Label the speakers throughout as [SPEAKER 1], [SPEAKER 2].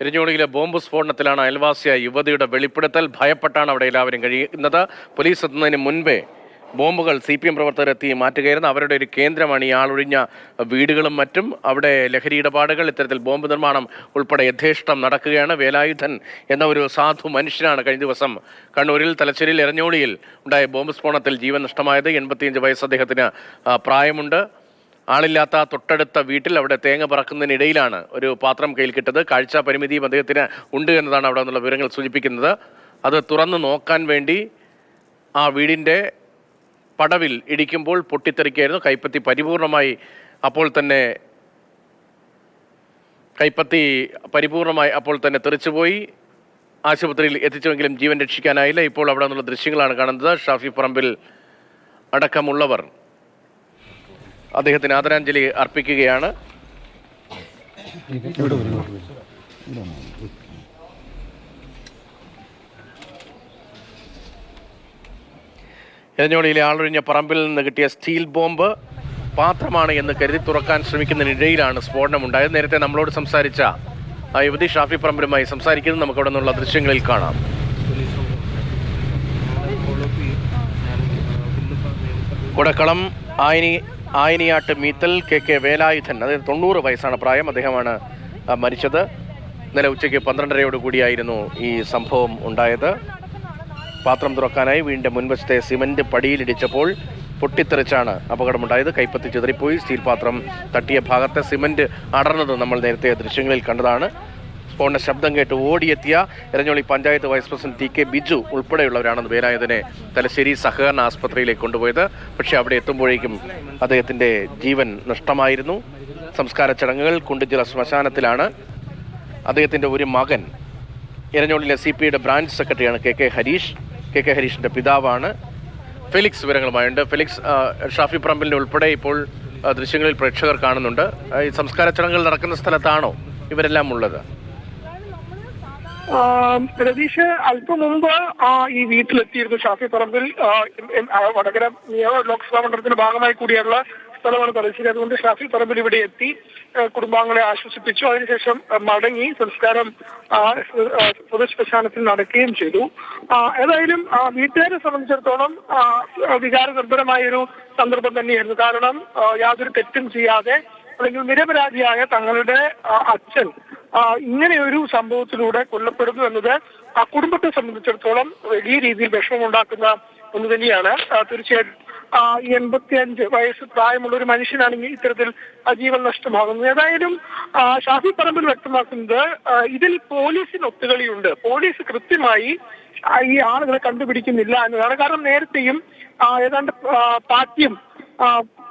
[SPEAKER 1] എരിഞ്ഞോളിയിലെ bomb സ്ഫോടനത്തിലാണ് അയൽവാസിയായ യുവതിയുടെ വെളിപ്പെടുത്തൽ. ഭയപ്പെട്ടാണ് അവിടെ എല്ലാവരും കഴിയുന്നത്. പോലീസ് എത്തുന്നതിന് മുൻപേ ബോംബുകൾ സി പി എം പ്രവർത്തകരെത്തി മാറ്റുകയായിരുന്നു. അവരുടെ ഒരു കേന്ദ്രമാണ് ഈ ആളൊഴിഞ്ഞ വീടുകളും മറ്റും. അവിടെ ലഹരി ഇടപാടുകൾ ഇത്തരത്തിൽ ബോംബ് നിർമ്മാണം ഉൾപ്പെടെ യഥേഷ്ടം നടക്കുകയാണ്. വേലായുധൻ എന്ന ഒരു സാധു മനുഷ്യനാണ് കഴിഞ്ഞ ദിവസം കണ്ണൂരിൽ തലശ്ശേരിയിൽ എരഞ്ഞോളിയിൽ ഉണ്ടായ ബോംബ് സ്ഫോടനത്തിൽ ജീവൻ നഷ്ടമായത്. എൺപത്തിയഞ്ച് വയസ്സ് അദ്ദേഹത്തിന് പ്രായമുണ്ട്. ആളില്ലാത്ത തൊട്ടടുത്ത വീട്ടിൽ അവിടെ തേങ്ങ പറക്കുന്നതിനിടയിലാണ് ഒരു പാത്രം കയ്യിൽ കിട്ടത്. കാഴ്ച പരിമിതിയും അദ്ദേഹത്തിന് ഉണ്ട് എന്നതാണ് അവിടെ നിന്നുള്ള വിവരങ്ങൾ സൂചിപ്പിക്കുന്നത്. അത് തുറന്ന് നോക്കാൻ വേണ്ടി ആ വീടിന്റെ പടവിൽ ഇടിക്കുമ്പോൾ പൊട്ടിത്തെറിക്കായിരുന്നു. കൈപ്പത്തി പരിപൂർണമായി അപ്പോൾ തന്നെ കൈപ്പത്തി പരിപൂർണമായി അപ്പോൾ തന്നെ തെറിച്ചുപോയി. ആശുപത്രിയിൽ എത്തിച്ചുവെങ്കിലും ജീവൻ രക്ഷിക്കാനായില്ല. ഇപ്പോൾ അവിടെ നിന്നുള്ള ദൃശ്യങ്ങളാണ് കാണുന്നത്. ഷാഫി പറമ്പിൽ അടക്കമുള്ളവർ അദ്ദേഹത്തിന് ആദരാഞ്ജലി അർപ്പിക്കുകയാണ്. എരഞ്ഞോളിയിലെ ആളൊഴിഞ്ഞ പറമ്പിൽ നിന്ന് കിട്ടിയ സ്റ്റീൽ ബോംബ് പാത്രമാണ് എന്ന് കരുതി തുറക്കാൻ ശ്രമിക്കുന്നതിനിടയിലാണ് സ്ഫോടനം ഉണ്ടായത് നേരത്തെ നമ്മളോട് സംസാരിച്ച ആ യുവതി ഷാഫി പറമ്പിലുമായി സംസാരിക്കുന്നത് നമുക്ക് അവിടെ നിന്നുള്ള ദൃശ്യങ്ങളിൽ കാണാം. കൊടക്കളം ആയിനി ആയിനിയാട്ട് മീത്തൽ കെ കെ വേലായുധൻ അതായത് തൊണ്ണൂറ് വയസ്സാണ് പ്രായം. അദ്ദേഹമാണ് മരിച്ചത്. ഇന്നലെ ഉച്ചയ്ക്ക് പന്ത്രണ്ടരയോട് കൂടിയായിരുന്നു ഈ സംഭവം ഉണ്ടായത്. പാത്രം തുറക്കാനായി വീണ്ടും മുൻവശത്തെ സിമന്റ് പടിയിലിടിച്ചപ്പോൾ പൊട്ടിത്തെറിച്ചാണ് അപകടമുണ്ടായത്. കൈപ്പത്തി ചിതറിപ്പോയി. സ്റ്റീൽ പാത്രം തട്ടിയ ഭാഗത്തെ സിമന്റ് അടർന്നത് നമ്മൾ നേരത്തെ ദൃശ്യങ്ങളിൽ കണ്ടതാണ്. സ്ഫോടന ശബ്ദം കേട്ട് ഓടിയെത്തിയ Eranholi panchayat vice president T K Biju ഉൾപ്പെടെയുള്ളവരാണെന്ന് വേലായുധനെ തലശ്ശേരി സഹകരണ ആസ്പത്രിയിലേക്ക് കൊണ്ടുപോയത്. പക്ഷേ അവിടെ എത്തുമ്പോഴേക്കും അദ്ദേഹത്തിന്റെ ജീവൻ നഷ്ടമായിരുന്നു. സംസ്കാര ചടങ്ങുകൾ കുണ്ടുചിറ ശ്മശാനത്തിലാണ്. അദ്ദേഹത്തിന്റെ ഒരു മകൻ എരഞ്ഞോളിലെ സി പി ഐയുടെ ബ്രാഞ്ച് സെക്രട്ടറിയാണ് K K Harish. K K ഹരീഷിന്റെ പിതാവാണ്. ഫെലിക്സ് വിവരങ്ങളുമായുണ്ട്. ഫെലിക്സ് ഷാഫി പറമ്പിലിനെ ഉൾപ്പെടെ ഇപ്പോൾ ദൃശ്യങ്ങളിൽ പ്രേക്ഷകർ കാണുന്നുണ്ട്. ഈ സംസ്കാര ചടങ്ങുകൾ നടക്കുന്ന സ്ഥലത്താണോ ഇവരെല്ലാം ഉള്ളത്?
[SPEAKER 2] രതീഷ് അല്പം മുമ്പ് ഈ വീട്ടിലെത്തിയിരുന്നു ഷാഫി പറമ്പിൽ വടകര നിയമ ലോക്സഭാ മണ്ഡലത്തിന്റെ ഭാഗമായി കൂടിയുള്ള സ്ഥലമാണ് തലശ്ശേരി. അതുകൊണ്ട് ഷാഫി പറമ്പിൽ ഇവിടെ എത്തി കുടുംബാംഗങ്ങളെ ആശ്വസിപ്പിച്ചു. അതിനുശേഷം മടങ്ങി സംസ്കാരം പൊതുശ്മശാനത്തിൽ നടക്കുകയും ചെയ്തു. ഏതായാലും വീട്ടുകാരെ സംബന്ധിച്ചിടത്തോളം വികാരനിർഭരമായ വികാര നിർഭരമായ ഒരു സന്ദർഭം തന്നെയായിരുന്നു. കാരണം യാതൊരു തെറ്റും ചെയ്യാതെ അല്ലെങ്കിൽ നിരപരാധിയായ തങ്ങളുടെ അച്ഛൻ ഇങ്ങനെയൊരു സംഭവത്തിലൂടെ കൊല്ലപ്പെടുന്നു എന്നത് ആ കുടുംബത്തെ സംബന്ധിച്ചിടത്തോളം വലിയ രീതിയിൽ വിഷമമുണ്ടാക്കുന്ന ഒന്ന് തന്നെയാണ്. തീർച്ചയായിട്ടും എൺപത്തിയഞ്ച് വയസ്സ് പ്രായമുള്ള ഒരു മനുഷ്യനാണെങ്കിൽ ഇത്തരത്തിൽ ജീവൻ നഷ്ടമാകുന്നത് ഏതായാലും ഷാഫി പറമ്പിൽ വ്യക്തമാക്കുന്നത് ഇതിൽ പോലീസിന് ഒത്തുകളിയുണ്ട്. പോലീസ് കൃത്യമായി ഈ ആളുകളെ കണ്ടുപിടിക്കുന്നില്ല എന്നതാണ്. കാരണം നേരത്തെയും ഏതാണ്ട് ആ,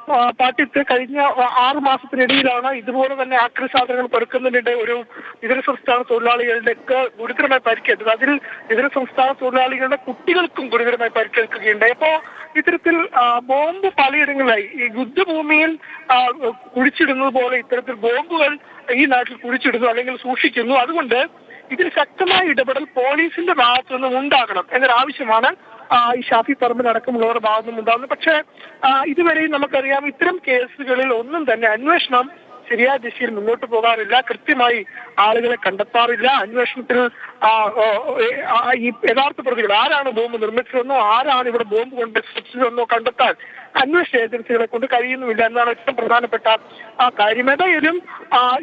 [SPEAKER 2] പാട്യത്ത് കഴിഞ്ഞ ആറ് മാസത്തിനിടയിലാണ് ഇതുപോലെ തന്നെ ആക്രി സാധനങ്ങൾ പെറുക്കുന്നതിനിടെ ഒരു ഇതര സംസ്ഥാന തൊഴിലാളികളുടെയൊക്കെ ഗുരുതരമായി പരിക്കേറ്റത് അതിൽ ഇതര സംസ്ഥാന തൊഴിലാളികളുടെ കുട്ടികൾക്കും ഗുരുതരമായി പരിക്കേൽക്കുകയുണ്ടായി അപ്പോ ഇത്തരത്തിൽ ബോംബ് പലയിടങ്ങളിലായി. ഈ യുദ്ധഭൂമിയിൽ കുഴിച്ചിടുന്നത് പോലെ ഇത്തരത്തിൽ ബോംബുകൾ ഈ നാട്ടിൽ കുഴിച്ചിടുന്നു അല്ലെങ്കിൽ സൂക്ഷിക്കുന്നു. അതുകൊണ്ട് ഇതിൽ ശക്തമായ ഇടപെടൽ പോലീസിന്റെ ഭാഗത്തു നിന്നും ഉണ്ടാകണം എന്നൊരാവശ്യമാണ് ഈ ഷാഫി പറമ്പിലടക്കമുള്ളവരുടെ ഭാഗത്തു നിന്നും ഉണ്ടാകുന്നത് പക്ഷേ ഇതുവരെയും നമുക്കറിയാം ഇത്തരം കേസുകളിൽ ഒന്നും തന്നെ അന്വേഷണം ശരിയായ ദിശയിൽ മുന്നോട്ട് പോകാറില്ല. കൃത്യമായി ആളുകളെ കണ്ടെത്താറില്ല. അന്വേഷണത്തിൽ ഈ യഥാർത്ഥ പ്രതികൾ ആരാണ് ബോംബ് നിർമ്മിച്ചതെന്നോ ആരാണ് ഇവിടെ ബോംബ് കൊണ്ട് സൃഷ്ടിച്ചതെന്നോ കണ്ടെത്താൻ അന്വേഷണ ഏജൻസികളെ കൊണ്ട് കഴിയുന്നുമില്ല എന്നാണ് ഏറ്റവും പ്രധാനപ്പെട്ട ആ കാര്യം. ഏതായാലും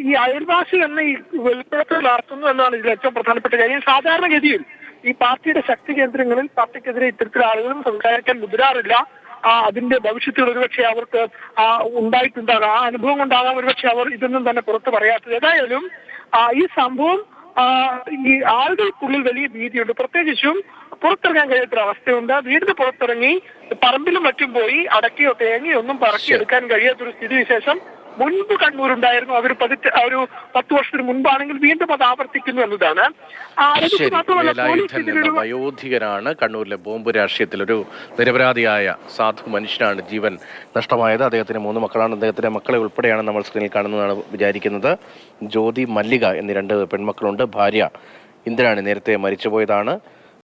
[SPEAKER 2] ഈ അയൽവാസി എന്ന ഈ വെളിപ്പെടുത്തൽ നടത്തുന്നു എന്നാണ് ഇതിൽ ഏറ്റവും പ്രധാനപ്പെട്ട കാര്യം. സാധാരണഗതിയിൽ ഈ പാർട്ടിയുടെ ശക്തി കേന്ദ്രങ്ങളിൽ പാർട്ടിക്കെതിരെ ഇത്തരത്തിൽ ആളുകളും സംസാരിക്കാൻ മുതിരാറില്ല. ആ അതിന്റെ ഭവിഷ്യത്തുകൾ ഒരുപക്ഷെ അവർക്ക് ഉണ്ടായിട്ടുണ്ടാകാം. ആ അനുഭവം കൊണ്ടാകാം ഒരുപക്ഷെ അവർ ഇതൊന്നും തന്നെ പുറത്ത് പറയാത്തത്. ഏതായാലും ഈ സംഭവം ഈ ആളുകൾക്കുള്ളിൽ വലിയ ഭീതിയുണ്ട്. പ്രത്യേകിച്ചും പുറത്തിറങ്ങാൻ കഴിയാത്തൊരു അവസ്ഥയുണ്ട്. വീടിന് പുറത്തിറങ്ങി പറമ്പിലും മറ്റും പോയി അടക്കിയോ തേങ്ങയോ ഒന്നും പറക്കിയെടുക്കാൻ കഴിയാത്തൊരു സ്ഥിതിവിശേഷം മുൻപ് കണ്ണൂരുണ്ടായിരുന്നു. അവർ പതിറ്റ് ഒരു പത്ത് വർഷത്തിന് മുൻപാണെങ്കിൽ വീണ്ടും അത് ആവർത്തിക്കുന്നു എന്നതാണ്.
[SPEAKER 1] വയോധികനാണ് കണ്ണൂരിലെ ബോംബ് രാഷ്ട്രീയത്തിൽ ഒരു നിരപരാധിയായ സാധു മനുഷ്യനാണ് ജീവൻ നഷ്ടമായത്. അദ്ദേഹത്തിന് മൂന്ന് മക്കളാണ്. അദ്ദേഹത്തിന്റെ മക്കളെ ഉൾപ്പെടെയാണ് നമ്മൾ സ്ക്രീനിൽ കാണുന്നതാണ് വിചാരിക്കുന്നത്. ജ്യോതി മല്ലിക എന്നീ രണ്ട് പെൺമക്കളുണ്ട്. ഭാര്യ ഇന്ദിരാണി നേരത്തെ മരിച്ചുപോയതാണ്.